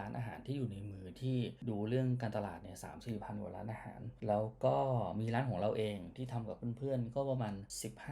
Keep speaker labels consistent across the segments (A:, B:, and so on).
A: ร้านอาหารที่อยู่ในมือที่ดูเรื่องการตลาดเนี่ยสามสี่พันกว่าร้านอาหาร แล้วก็มีร้านของเราเองที่ทำกับเพื่อนๆ ก็ประมาณ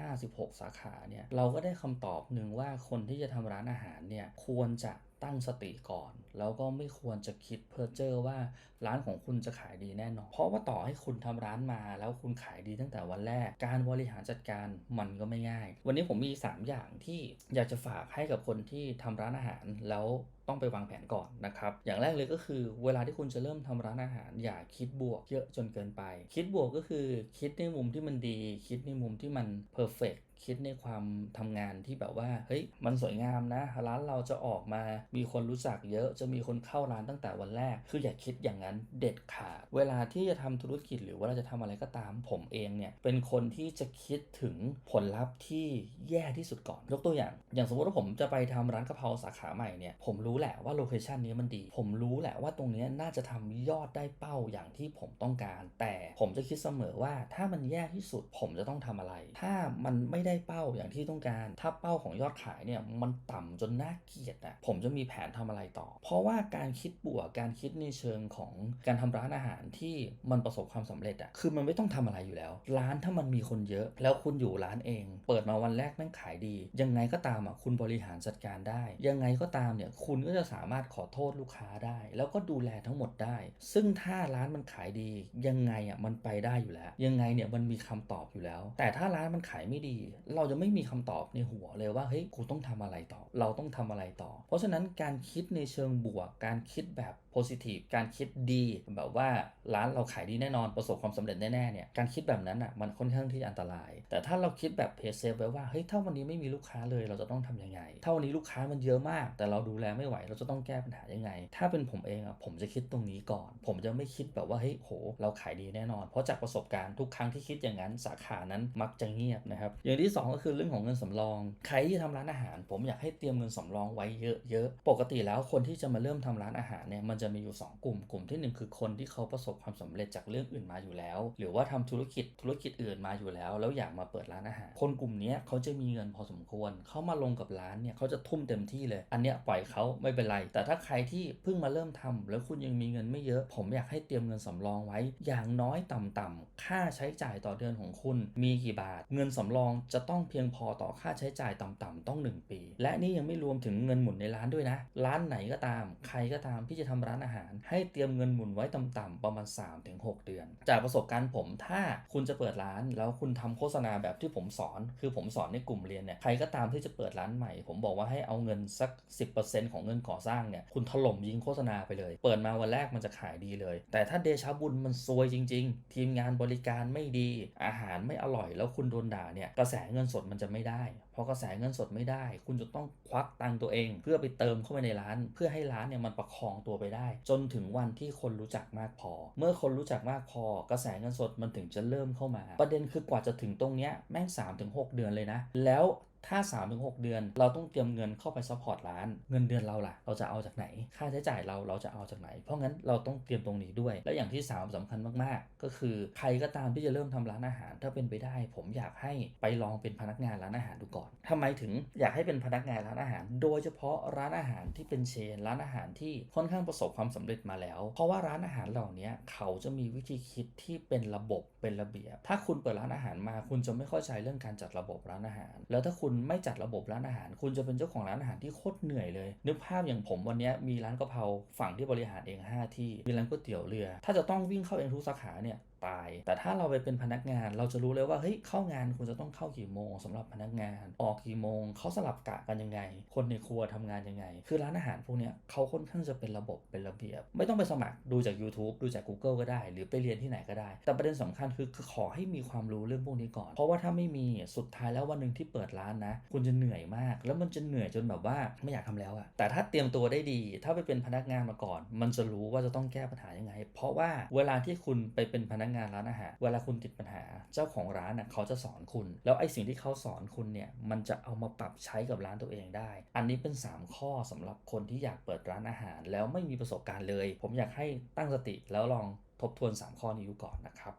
A: 15-16 สาขาเนี่ยเราก็ได้คำตอบหนึ่งว่าคนที่จะทำร้านอาหารเนี่ยควรจะตั้งสติก่อน แล้วก็ไม่ควรจะคิดเพ้อเจ้อว่าร้านของคุณจะขายดีแน่นอน เพราะว่าต่อให้คุณทำร้านมา แล้วคุณขายดีตั้งแต่วันแรก การบริหารจัดการมันก็ไม่ง่าย วันนี้ผมมี 3 อย่างที่อยากจะฝากให้กับคนที่ทำร้านอาหารแล้วต้องไปวางแผนก่อนนะครับ อย่างแรกเลยก็คือเวลาที่คุณจะเริ่มทำร้านอาหาร อย่าคิดบวกเยอะจนเกินไป คิดบวกก็คือคิดในมุมที่มันดี คิดในมุมที่มันเพอร์เฟกคิดในความทำงานที่แบบว่าเฮ้ยมันสวยงามนะ ร้านเราจะออกมา มีคนรู้จักเยอะจะมีคนเข้าร้านตั้งแต่วันแรก คืออย่าคิดอย่างนั้นเด็ดขาดเวลาที่จะทำธุรกิจหรือว่าเราจะทำอะไรก็ตามผมเองเนี่ยเป็นคนที่จะคิดถึงผลลัพธ์ที่แย่ที่สุดก่อนยกตัวอย่าง อย่างสมมติว่าผมจะไปทำร้านกะเพราสาขาใหม่เนี่ยผมรู้แหละว่าโลเคชันนี้มันดี ผมรู้แหละว่าตรงนี้น่าจะทำยอดได้เป้าอย่างที่ผมต้องการ แต่ผมจะคิดเสมอว่าถ้ามันแย่ที่สุดผมจะต้องทำอะไร ถ้ามันไม่ได้เป้าอย่างที่ต้องการ ถ้าเป้าของยอดขายเนี่ยมันต่ำจนน่าเกลียดอะผมจะมีแผนทำอะไรต่อ เพราะว่าการคิดบวกการคิดในเชิงของการทำร้านอาหารที่มันประสบความสำเร็จอะคือมันไม่ต้องทำอะไรอยู่แล้ว ร้านถ้ามันมีคนเยอะ แล้วคุณอยู่ร้านเอง เปิดมาวันแรกแม่งขายดี ยังไงก็ตามอะคุณบริหารจัดการได้ ยังไงก็ตามเนี่ยคุณก็จะสามารถขอโทษลูกค้าได้ แล้วก็ดูแลทั้งหมดได้ ซึ่งถ้าร้านมันขายดี ยังไงอะมันไปได้อยู่แล้ว ยังไงเนี่ยมันมีคำตอบอยู่แล้ว แต่ถ้าร้านมันขายไม่ดีเราจะไม่มีคำตอบในหัวเลยว่าเฮ้ยกูต้องทำอะไรต่อ เราต้องทำอะไรต่อ เพราะฉะนั้นการคิดในเชิงบวก การคิดแบบ positive การคิดดีแบบว่าร้านเราขายดีแน่นอนประสบความสำเร็จแน่ๆเนี่ยการคิดแบบนั้นอะมันค่อนข้างที่อันตราย แต่ถ้าเราคิดแบบเพย์เซฟไว้ว่าเฮ้ยถ้าวันนี้ไม่มีลูกค้าเลยเราจะต้องทำยังไงถ้าวันนี้ลูกค้ามันเยอะมาก แต่เราดูแลไม่ไหวเราจะต้องแก้ปัญหายังไง ถ้าเป็นผมเองอะผมจะคิดตรงนี้ก่อน ผมจะไม่คิดแบบว่าเฮ้ยโห เราขายดีแน่นอน เพราะจากประสบการณ์ทุกครั้งที่คิดอย่างนั้นสาขานั้นมักจะเงียบนะครับอย่างที่สองก็คือเรื่องของเงินสำรอง ใครที่ทำร้านอาหาร ผมอยากให้เตรียมเงินสำรองไว้เยอะๆ ปกติแล้วคนที่จะมาเริ่มทำร้านอาหารเนี่ยมันจะมีอยู่ 2 กลุ่ม กลุ่มที่ 1 คือคนที่เขาประสบความสำเร็จจากเรื่องอื่นมาอยู่แล้ว หรือว่าทำธุรกิจธุรกิจอื่นมาอยู่แล้ว แล้วอยากมาเปิดร้านอาหาร คนกลุ่มนี้เขาจะมีเงินพอสมควร เขามาลงกับร้านเนี่ยเขาจะทุ่มเต็มที่เลย อันเนี้ยปล่อยเขาไม่เป็นไร แต่ถ้าใครที่เพิ่งมาเริ่มทำแล้วคุณยังมีเงินไม่เยอะ ผมอยากให้เตรียมเงินสำรองไว้ อย่างน้อยต่ำๆค่าใช้จ่ายต่อเดือนของคุณมีกี่บาท เงินสำรองจะจะต้องเพียงพอต่อค่าใช้จ่ายต่ำๆต้อง 1 ปี และนี่ยังไม่รวมถึงเงินหมุนในร้านด้วยนะ ร้านไหนก็ตาม ใครก็ตามที่จะทำร้านอาหาร ให้เตรียมเงินหมุนไว้ต่ำๆประมาณ 3-6 เดือน จากประสบการณ์ผมถ้าคุณจะเปิดร้านแล้วคุณทำโฆษณาแบบที่ผมสอน คือผมสอนในกลุ่มเรียนเนี่ยใครก็ตามที่จะเปิดร้านใหม่ ผมบอกว่าให้เอาเงินสัก 10%ของเงินก่อสร้างเนี่ยคุณถล่มยิงโฆษณาไปเลย เปิดมาวันแรกมันจะขายดีเลย แต่ถ้าเดชาบุญมันซวยจริง ๆ ทีมงานบริการไม่ดี อาหารไม่อร่อยแล้วคุณโดนด่าเนี่ยกระแสเงินสดมันจะไม่ได้พอกระแสเงินสดไม่ได้ คุณจะต้องควักตังค์ตัวเอง เพื่อไปเติมเข้าไปในร้าน เพื่อให้ร้านเนี่ยมันประคองตัวไปได้ จนถึงวันที่คนรู้จักมากพอ เมื่อคนรู้จักมากพอ กระแสเงินสดมันถึงจะเริ่มเข้ามา ประเด็นคือกว่าจะถึงตรงเนี้ยแม่ง3-6 เดือนเลยนะ แล้ว ถ้า 3-6 เดือน เราต้องเตรียมเงินเข้าไปซัพพอร์ตร้าน เงินเดือนเราล่ะ เราจะเอาจากไหน ค่าใช้จ่ายเราเราจะเอาจากไหน เพราะงั้นเราต้องเตรียมตรงนี้ด้วย และอย่างที่ 3สำคัญมากๆ ก็คือใครก็ตามที่จะเริ่มทำร้านอาหาร ถ้าเป็นไปได้ ผมอยากให้ไปลองเป็นพนักงานร้านอาหารดูก่อนทำไมถึงอยากให้เป็นพนักงานร้านอาหาร โดยเฉพาะร้านอาหารที่เป็นเชน ร้านอาหารที่ค่อนข้างประสบความสำเร็จมาแล้ว เพราะว่าร้านอาหารเหล่านี้เขาจะมีวิธีคิดที่เป็นระบบเป็นระเบียบ ถ้าคุณเปิดร้านอาหารมา คุณจะไม่เข้าใจเรื่องการจัดระบบร้านอาหาร แล้วถ้าคุณไม่จัดระบบร้านอาหาร คุณจะเป็นเจ้าของร้านอาหารที่โคตรเหนื่อยเลย นึกภาพอย่างผมวันนี้มีร้านกะเพราฝั่งที่บริหารเอง 5 ที่ มีร้านก๋วยเตี๋ยวเรือ ถ้าจะต้องวิ่งเข้าเองทุกสาขาเนี่ยตาย แต่ถ้าเราไปเป็นพนักงานเราจะรู้เลยว่าเฮ้ยเข้างานคุณจะต้องเข้ากี่โมงสำหรับพนักงาน ออกกี่โมงเขาสลับกะกันยังไง คนในครัวทำงานยังไง คือร้านอาหารพวกนี้เขาค่อนข้างจะเป็นระบบเป็นระเบียบ ไม่ต้องไปสมัครดูจาก YouTube ดูจาก Google ก็ได้ หรือไปเรียนที่ไหนก็ได้ แต่ประเด็นสำคัญคือขอให้มีความรู้เรื่องพวกนี้ก่อน เพราะว่าถ้าไม่มีสุดท้ายแล้ววันหนึ่งที่เปิดร้านนะ คุณจะเหนื่อยมาก แล้วมันจะเหนื่อยจนแบบว่าไม่อยากทำแล้วอะแต่ถ้าเตรียมตัวได้ดี ถ้าไปเป็นพนักงานมาก่อน มันจะรู้ว่าจะต้องแก้ปัญหายังไง เพราะว่าเวลาที่คุณไปเป็นพนักงานร้านอาหารเวลาคุณติดปัญหา เจ้าของร้านน่ะเขาจะสอนคุณ แล้วไอ้สิ่งที่เขาสอนคุณเนี่ยมันจะเอามาปรับใช้กับร้านตัวเองได้ อันนี้เป็น 3 ข้อสำหรับคนที่อยากเปิดร้านอาหาร แล้วไม่มีประสบการณ์เลย ผมอยากให้ตั้งสติแล้วลองทบทวน 3 ข้อนี้ดูก่อนนะครับ